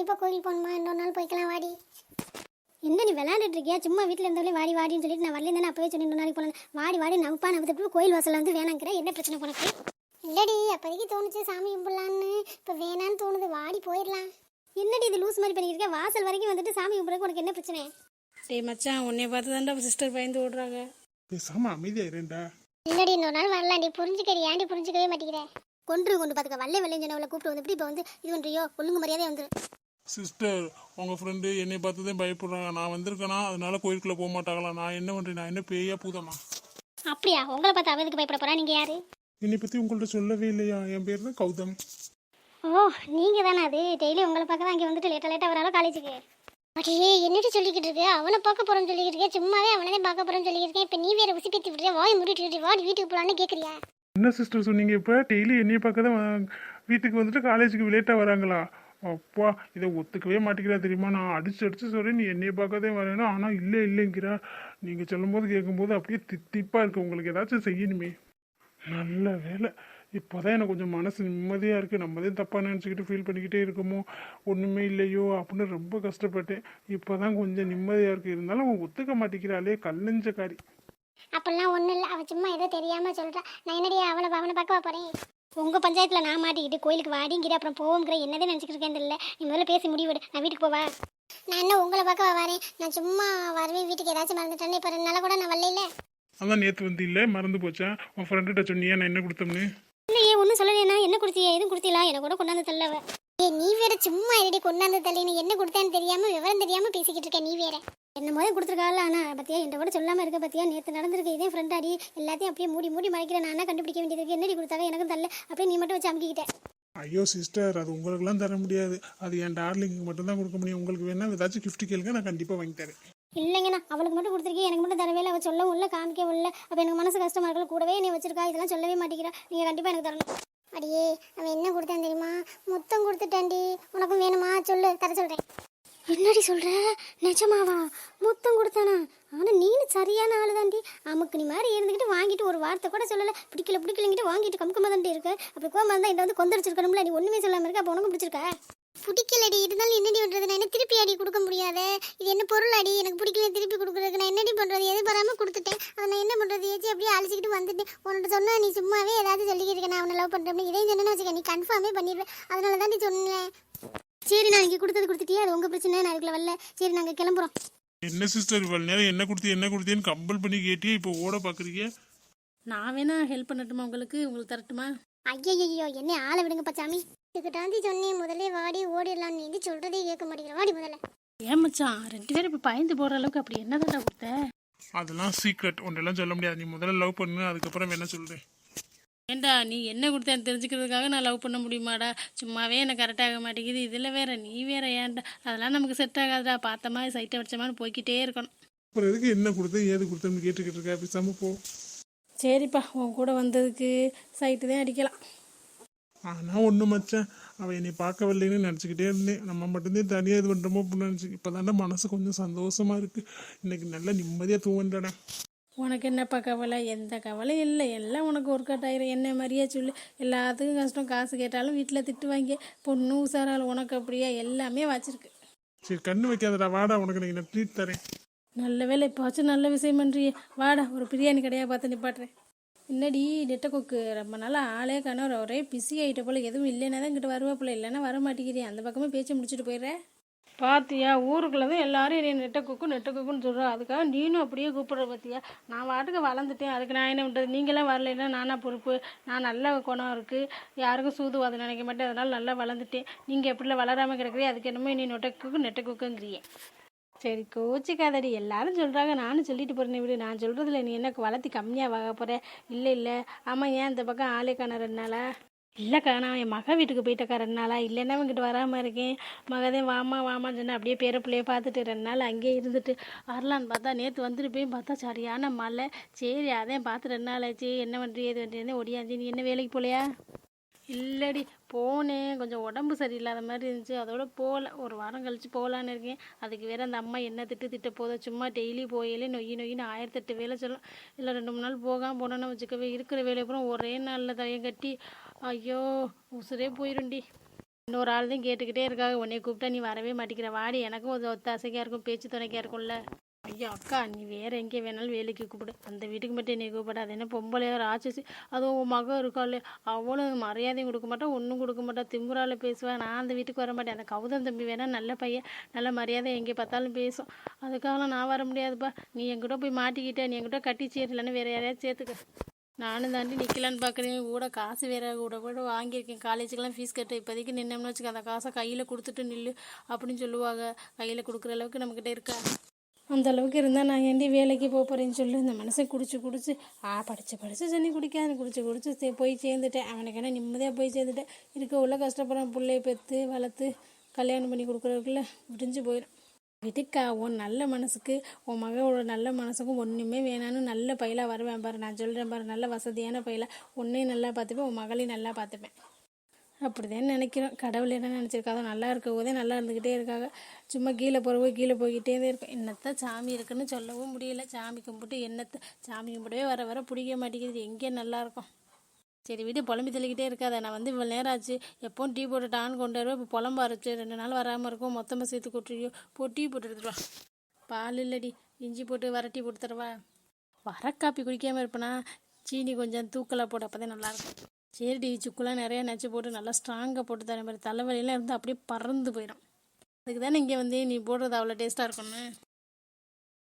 கண்டிப்பாக கோயில் போகணுமா? இன்னொரு நாள் போய்க்கலாம் வாடி. என்ன நீ விளையாண்டுட்டு இருக்கியா? சும்மா வீட்டில் இருந்தவளே வாடி வாடின்னு சொல்லிட்டு நான் வரல அப்பவே சொல்லி இன்னொரு நாளைக்கு போகலாம் வாடி வாடி நம்பப்பா நம்பத்து கோயில் வாசல்ல வந்து வேணாங்கிற என்ன பிரச்சனை உனக்கு? இல்லடி அப்போதைக்கு தோணுச்சு சாமி கும்பிடலான்னு. இப்போ வேணான்னு தோணுது வாடி போயிடலாம். என்னடி இது லூஸ் மாதிரி பண்ணிருக்க வாசல் வரைக்கும் வந்துட்டு சாமி கும்பிட்றதுக்கு உனக்கு என்ன பிரச்சனை? டேய் மச்சான் உன்னைய பார்த்து தான்டா சிஸ்டர் பயந்து ஓடுறாங்க. பேசாம அமைதியா இருண்டா இல்லடி இன்னொரு நாள் வரலாண்டி புரிஞ்சுக்கடி ஏன்டி புரிஞ்சுக்கவே மாட்டேங்கிற? கொன்று கொண்டு பார்த்துக்க வல்ல வெள்ளையும் சொன்னவளை கூப்பிட்டு வந்து இப்போ வந்து இது பண்ணுறியோ ஒழுங்கு மரியாதை வந்து சிஸ்டர் உங்க ஃப்ரெண்டு என்னை பார்த்துதான் பயப்படுறாங்க. நான் வந்திருக்கேனா? அதனால கோயிலுக்குள்ள போக மாட்டாங்களா? நான் என்ன பண்றேன்? நான் என்ன பேயா பூதமா? அப்படியா? உங்களை பார்த்து அவதுக்கு பயப்பட போறா? நீங்க யாரு? என்னை பத்தி உங்கள்ட்ட சொல்லவே இல்லையா? என் பேர் தான் கௌதம். ஓ நீங்க தானே அது? டெய்லி உங்களை பார்க்க தான் இங்கே வந்துட்டு லேட்டாக லேட்டாக வராலும் காலேஜுக்கு? அடியே என்னடி சொல்லிக்கிட்டு இருக்க? அவனை பார்க்க போறோம்னு சொல்லிக்கிட்டு இருக்கேன் சும்மாவே அவனை தான் பார்க்க போறோம்னு சொல்லிக்கிட்டு இருக்கேன் இப்போ நீ வேற உசி பேத்தி விடுறியா வாய் மூடிட்டு வாடி வீட்டுக்கு போலான்னு கேட்குறியா என்ன சிஸ்டர் சொன்னீங்க இப்போ? டெய்லி என்னைய பார்க்க தான் வீட்டுக்கு வந்துட்டு காலேஜுக்கு லேட்டாக வராங்களா? அப்பா இதை ஒத்துக்கவே மாட்டேங்கிறா தெரியுமா? நான் அடிச்சு அடிச்சு சொல்றேன் நீ என்னைய பார்க்கதே தான் வரேன்னா. ஆனால் இல்லை இல்லைங்கிறா. நீங்கள் சொல்லும்போது கேட்கும்போது அப்படியே தித்திப்பாக இருக்கு. உங்களுக்கு ஏதாச்சும் செய்யணுமே. நல்ல வேலை. இப்போதான் எனக்கு கொஞ்சம் மனசு நிம்மதியாக இருக்குது நம்ம தான் தப்பாக நினச்சிக்கிட்டு ஃபீல் பண்ணிக்கிட்டே இருக்கோமோ? ஒன்றுமே இல்லையோ? அப்படின்னு ரொம்ப கஷ்டப்பட்டேன். இப்போ தான் கொஞ்சம் நிம்மதியாக இருக்குது இருந்தாலும் அவன் ஒத்துக்க மாட்டேங்கிறாளே கல்லஞ்சக்காரி அப்பெல்லாம் ஒன்றும் இல்லை. அவன் சும்மா ஏதோ தெரியாமல் சொல்கிறான் நான் என்னடி அவனை அவனை பார்க்க போகிறேன் உங்க பஞ்சாயத்துல நான் மாட்டிக்கிட்டு கோயிலுக்கு வாடிங்கிற அப்புறம் போவோங்கிற என்னதே நினச்சிட்டு இருக்கேன் தெரியல. நீ முதல்ல பேசி முடிவிடு நான் வீட்டுக்கு போவா? நான் என்ன உங்களை பார்க்க வரேன்? நான் சும்மா வரவே வீட்டுக்கு. ஏதாச்சும் மறந்துட்டேன்னு இப்போ ரெண்டு நாளாக கூட நான் வரல அதான் நேற்று வந்து இல்லை மறந்து போச்சா? உன் ஃப்ரெண்டுகிட்ட சொன்னியா நான் என்ன கொடுத்தோம்னு? இல்லையே ஒன்றும் சொல்லலையா என்ன கொடுத்தியா எதுவும் கொடுத்தீங்களா எனக்கு கூட கொண்டாந்து தள்ளவ. ஏ நீ வேற சும்மா எடி கொண்டாந்து தள்ளி? நீ என்ன கொடுத்தேன்னு தெரியாம விவரம் தெரியாம பேசிக்கிட்டு இருக்க நீ வேற. என்ன முதல் கொடுத்துருக்காள் ஆனால் பத்தியா? என்கிட்ட கூட சொல்லாமல் இருக்க பத்தியா? நேற்று நடந்திருக்கு இதே ஃப்ரெண்ட் அடி எல்லாத்தையும் அப்படியே மூடி மூடி மறைக்கிறேன் நான் என்ன கண்டுபிடிக்க வேண்டியது இருக்கு என்னடி கொடுத்தாங்க அப்படியே நீ மட்டும் வச்சு அமுக்கிக்கிட்டேன் ஐயோ சிஸ்டர் அது உங்களுக்குலாம் தர முடியாது. அது என் டார்லிங்க்கு மட்டும்தான் கொடுக்க முடியும். உங்களுக்கு வேணா ஏதாச்சும் gift கேளுங்க நான் கண்டிப்பாக வாங்கி தரேன். இல்லைங்கண்ணா அவளுக்கு மட்டும் கொடுத்துருக்கேன். எனக்கு மட்டும் தரவே இல்லை. அவள் சொல்லவும் இல்லை காமிக்கவும் இல்லை. அப்போ எனக்கு மனசு கஷ்டமா இருக்கல கூடவே என்னை வச்சிருக்கா? இதெல்லாம் சொல்லவே மாட்டேங்கிறா. நீங்கள் கண்டிப்பாக எனக்கு தரணும். அடியே அவன் என்ன கொடுத்தான் தெரியுமா? முத்தம் கொடுத்துட்டான்டி. உனக்கும் வேணுமா? சொல்லு தர சொல்றேன். என்னடி சொல்ற? நிஜமாவா? முத்தம் கொடுத்தானா? ஆனால் நீனு சரியான ஆள் தாண்டி அமுக்கு நீ மாதிரி இருந்துக்கிட்டு வாங்கிட்டு ஒரு வார்த்தை கூட சொல்லலை. பிடிக்கல பிடிக்கலங்கிட்டு வாங்கிட்டு கமுக்கமா தாண்டி இருக்க. அப்படி கோமா இருந்தால் என்ன வந்து கொந்தடிச்சிருக்கணும்ல நீ ஒன்றுமே சொல்லாமல் இருக்க. அப்போ உனக்கு பிடிச்சிருக்கா? பிடிக்கலடி. இருந்தாலும் என்னடி பண்றது? நான் என்ன திருப்பி அடி கொடுக்க முடியாதே? இது என்ன பொருள் அடி எனக்கு பிடிக்கல திருப்பி கொடுக்குறதுக்கு. நான் என்னடி பண்றது? பராமல் கொடுத்துட்டேன். அதை நான் என்ன பண்றது? ஏச்சி அப்படியே அழிச்சிக்கிட்டு வந்துட்டேன். உன்கிட்ட சொன்னா நீ சும்மாவே ஏதாவது சொல்லிக்கிட்டு நான் அவனை லவ் பண்றேன் இதையும் சொன்னா வச்சுக்க. நீ கன்ஃபார்மே பண்ணிடுவேன் அதனால தான் நீ சொன்னேன். சரி நான் இங்கே கொடுத்தது கொடுத்துட்டியா? அது உங்கள் பிரச்சனை. நான் அதுக்குள்ள வரல. சரி நாங்கள் கிளம்புறோம். என்ன சிஸ்டர் இவ்வளோ நேரம் என்ன கொடுத்து என்ன கொடுத்தேன்னு கம்பல் பண்ணி கேட்டியே இப்போ ஓட பார்க்குறீங்க நான் வேணா ஹெல்ப் பண்ணட்டுமா உங்களுக்கு? உங்களுக்கு தரட்டுமா? ஐயோ என்ன ஆளை விடுங்க பச்சாமி. இதுக்கு தாண்டி சொன்னேன் முதல்ல வாடி ஓடிடலாம் நீ இது சொல்றதே கேட்க மாட்டேங்கிற. வாடி முதல்ல. ஏன் மச்சான் ரெண்டு பேரும் இப்போ பயந்து போகிற அளவுக்கு அப்படி என்னதான்டா கொடுத்த? அதெல்லாம் சீக்ரெட் ஒன்றெல்லாம் சொல்ல முடியாது. நீ முதல்ல லவ் பண்ணு அதுக்கப்புறம் என்ன சொல்கிறேன் ஏண்டா நீ என்ன கொடுத்தேன்னு தெரிஞ்சுக்கிறதுக்காக நான் லவ் பண்ண முடியுமாடா? சும்மாவே எனக்கு கரெக்ட் ஆக மாட்டேங்குது. இதில் வேற நீ வேற ஏன்டா? அதெல்லாம் நமக்கு செட் ஆகாதுடா. பார்த்த மாதிரி சைட்டை வச்ச மாதிரி போய்க்கிட்டே இருக்கணும். அப்புறம் எதுக்கு என்ன கொடுத்து ஏது கொடுத்தோம்னு கேட்டுக்கிட்டு இருக்கா? பேசாம போ. சரிப்பா உன் கூட வந்ததுக்கு சைட்டு தான் அடிக்கலாம். ஆனால் ஒன்று மச்சான் அவன் என்னை பார்க்கவில்லைன்னு நினச்சிக்கிட்டே இருந்தேன். நம்ம மட்டும்தான் தனியாக இது பண்ணுறோமோ அப்படின்னு நினச்சி இப்போ மனசு கொஞ்சம் சந்தோஷமா இருக்குது இன்னைக்கு நல்லா நிம்மதியாக தூங்கண்டடா உனக்கு என்னப்பா கவலை? எந்த கவலையும் இல்லை. எல்லாம் உனக்கு ஒர்க் அவுட் ஆயிரும். என்ன மாதிரியே சொல்லு. எல்லாத்துக்கும் கஷ்டம். காசு கேட்டாலும் வீட்டில் திட்டு வாங்கி பொண்ணு உசாரால் உனக்கு அப்படியே எல்லாமே வச்சிருக்கு. சரி கண்ணு வைக்காதடா. வாடா உனக்கு நான் ட்ரீட் தரேன். நல்ல வேலை. இப்போச்சும் நல்ல விஷயம் பண்ணுறியே வாடா ஒரு பிரியாணி கடையாக பார்த்து நிப்பாட்டுறேன். என்னடி நெட்டை கொக்கு? ரொம்ப நாள் ஆளே காணோம். ஒரே பிஸி ஆகிட்ட போல. எதுவும் இல்லைன்னா தான் இங்கிட்ட வருவாப்புல இல்லைன்னா வர மாட்டேங்கிறேன் அந்த பக்கமே பேச்சு முடிச்சுட்டு போயிடுறேன். பார்த்தியா ஊருக்குள்ளே தான் எல்லாரும் என்னை நெட்டை குக்கு நெட்டை குக்குன்னு சொல்கிறா அதுக்காக நீனும் அப்படியே கூப்பிட்ற பாத்தியா? நான் வாட்டுக்கு வளர்ந்துட்டேன். அதுக்கு நான் என்ன பண்ணுறது நீங்களாம் வரலைன்னா நானாக பொறுப்பு. நான் நல்ல குணம் இருக்குது யாருக்கும் சூதுவாதம் நினைக்க மாட்டேன். அதனால் நல்லா வளர்ந்துட்டேன். நீங்கள் எப்படிலாம் வளராமல் கிடக்குறீ அதுக்கு என்னமோ நீ நொட்டை குக்கு நெட்டை கொக்குங்கிறியே சரி கோச்சிக்காதடி எல்லாரும் சொல்கிறாங்க நானும் சொல்லிட்டு போகிறேன் விடு. நான் சொல்கிறதுல நீ என்ன வளர்த்தி கம்மியாக வாங்க போகிற இல்லை இல்லை. ஆமாம் ஏன் இந்த பக்கம் ஆளே காண ரெண்டு நாளா இல்லைக்கா நான் என் மக வீட்டுக்கு போயிட்டக்கா ரெண்டு நாளாக இல்லைன்னா அவங்ககிட்ட வராமல் இருக்கேன்? மகதே வாமா வாமான்னு சொன்னால் அப்படியே பேர பிள்ளைய பார்த்துட்டு ரெண்டு நாள் அங்கேயே இருந்துட்டு வரலான்னு பார்த்தா நேற்று வந்துட்டு போய் பார்த்தா சரியான மழை. சரி அதையும் பார்த்து ரெண்டு நாள் ஆச்சு. என்ன பண்ணுறீ எது பண்ணுறீன்னு ஒடியாச்சு நீ என்ன வேலைக்கு போகலையா இல்லடி போனேன் கொஞ்சம் உடம்பு சரியில்லாத மாதிரி இருந்துச்சு. அதோட போகல ஒரு வாரம் கழித்து போகலான்னு இருக்கேன். அதுக்கு வேறு அந்த அம்மா என்ன திட்டு திட்ட போதோ சும்மா டெய்லி போயிலே நொய் நொய்யின்னு ஆயிரத்தெட்டு வேலை சொல்லும். இல்லை ரெண்டு மூணு நாள் போகாமல் போனோன்னு வச்சுக்கவே இருக்கிற வேலையை அப்புறம் ஒரே நாளில் தயம் கட்டி ஐயோ உசுரே போயிருண்டி இன்னொரு ஆள் தான் கேட்டுக்கிட்டே இருக்காங்க. உன்னை கூப்பிட்டா நீ வரவே மாட்டேங்கிற. வாடி எனக்கும் ஒரு ஒத்தாசைக்காக இருக்கும் பேச்சு துணைக்காக இருக்கும்ல. ஐயோ அக்கா நீ வேற எங்கே வேணாலும் வேலைக்கு கூப்பிடு. அந்த வீட்டுக்கு மட்டும் என்னை கூப்பிடாது. என்ன பொம்பளையா ராட்சசி அதுவும் உன் மகன் இருக்காள். அவளும் மரியாதையும் கொடுக்க மாட்டான் ஒன்றும் கொடுக்க மாட்டா. திம்புறால பேசுவேன் நான் அந்த வீட்டுக்கு வர மாட்டேன். அந்த கௌதம் தம்பி வேணால் நல்ல பையன். நல்ல மரியாதை எங்கே பார்த்தாலும் பேசும். அதுக்காக நான் வர முடியாதுப்பா. நீ என்கிட்ட போய் மாட்டிக்கிட்ட நீ என்கிட்ட கட்டி சேரலன்னு வேற யாரையாவது சேர்த்துக்க. நானும் தாண்டி நிற்கலான்னு பார்க்குறேன். கூட காசு வேற கூட கூட வாங்கியிருக்கேன். காலேஜுக்கெல்லாம் ஃபீஸ் கட்ட இப்போதைக்கு நின்னோம்னு வச்சுக்க. அந்த காசை கையில் கொடுத்துட்டு நில்லு அப்படின்னு சொல்லுவாங்க. கையில் கொடுக்குற அளவுக்கு நம்மக்கிட்ட இருக்கா? அந்தளவுக்கு இருந்தால் நான் ஏண்டி வேலைக்கு போக போகிறேன்னு சொல்லி இந்த மனசை குடிச்சு குடிச்சு ஆ படித்து படித்து தண்ணி குடிக்காது குடிச்சு குடிச்சு போய் சேர்ந்துட்டேன். அவனுக்கு என்ன நிம்மதியாக போய் சேர்ந்துட்டேன். இருக்க உள்ள கஷ்டப்படுறான் பிள்ளைய பெற்று வளர்த்து கல்யாணம் பண்ணி கொடுக்குறதுக்குள்ள விடிஞ்சு போயிடும். விடுக்கா உன் நல்ல மனசுக்கு உன் மகளோட நல்ல மனசுக்கும் ஒன்றுமே வேணான்னு நல்ல பையலாக வருவேன் பாரு. நான் சொல்கிறேன் பாரு நல்ல வசதியான பையலாக உன்னையும் நல்லா பார்த்துப்பேன் உன் மகளையும் நல்லா பார்த்துப்பேன். அப்படிதான் நினைக்கிறோம். கடவுள் என்ன நினச்சிருக்காதோ நல்லா இருக்க போதே நல்லா இருந்துக்கிட்டே இருக்காங்க. சும்மா கீழே போகிறவோ கீழே போய்கிட்டே தான் இருக்கும். என்னத்தான் சாமி இருக்குன்னு சொல்லவும் முடியல. சாமி கும்பிட்டு என்னத்தை சாமி கும்பிடவே வர வர பிடிக்க மாட்டேங்குது. எங்கே நல்லாயிருக்கும் சரி வீடு புலம்பி தள்ளிக்கிட்டே இருக்காத. நான் வந்து இவ்வளோ நேரம் ஆச்சு. எப்போவும் டீ போட்டு டான் கொண்டு வருவேன். இப்போ புலம்ப ஆரம்பிச்சு ரெண்டு நாள் வராமல் இருக்கும். மொத்தமாக சேர்த்து கொட்டுறியோ? போ டீ போட்டு எடுத்துட்டு பால் இல்லடி. இஞ்சி போட்டு வர டீ போட்டு தருவா? வர காப்பி குடிக்காமல் இருப்பேனா? சீனி கொஞ்சம் தூக்கலாக போட்டு அப்போ தான் நல்லாயிருக்கும் சரிடி சுக்குலாம் நிறையா நச்சு போட்டு நல்லா ஸ்ட்ராங்காக போட்டு தரேன் மாதிரி தலைவலியெல்லாம் இருந்து அப்படியே பறந்து போயிடும் அதுக்கு தானே இங்கே வந்து நீ போடுறது அவ்வளோ டேஸ்ட்டாக இருக்கும்னு?